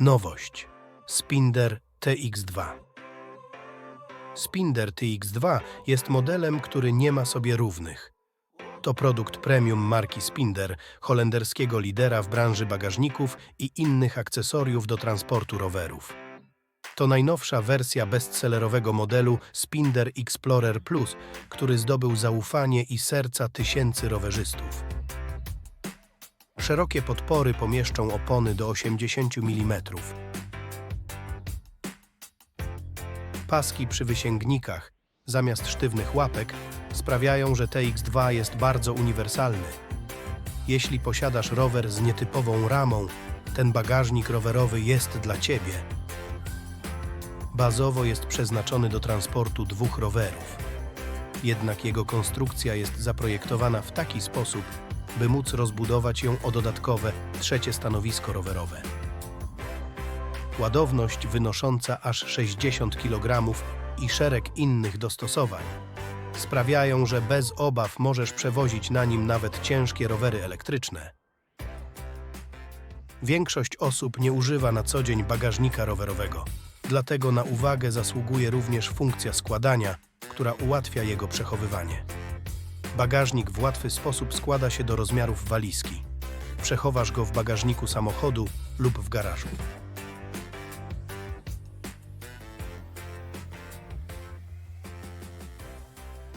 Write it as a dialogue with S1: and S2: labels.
S1: Nowość. Spinder TX2. Spinder TX2 jest modelem, który nie ma sobie równych. To produkt premium marki Spinder, holenderskiego lidera w branży bagażników i innych akcesoriów do transportu rowerów. To najnowsza wersja bestsellerowego modelu Spinder Explorer Plus, który zdobył zaufanie i serca tysięcy rowerzystów. Szerokie podpory pomieszczą opony do 80 mm. Paski przy wysięgnikach zamiast sztywnych łapek sprawiają, że TX2 jest bardzo uniwersalny. Jeśli posiadasz rower z nietypową ramą, ten bagażnik rowerowy jest dla Ciebie. Bazowo jest przeznaczony do transportu dwóch rowerów. Jednak jego konstrukcja jest zaprojektowana w taki sposób, by móc rozbudować ją o dodatkowe trzecie stanowisko rowerowe. Ładowność wynosząca aż 60 kg i szereg innych dostosowań sprawiają, że bez obaw możesz przewozić na nim nawet ciężkie rowery elektryczne. Większość osób nie używa na co dzień bagażnika rowerowego, dlatego na uwagę zasługuje również funkcja składania, która ułatwia jego przechowywanie. Bagażnik w łatwy sposób składa się do rozmiarów walizki. Przechowasz go w bagażniku samochodu lub w garażu.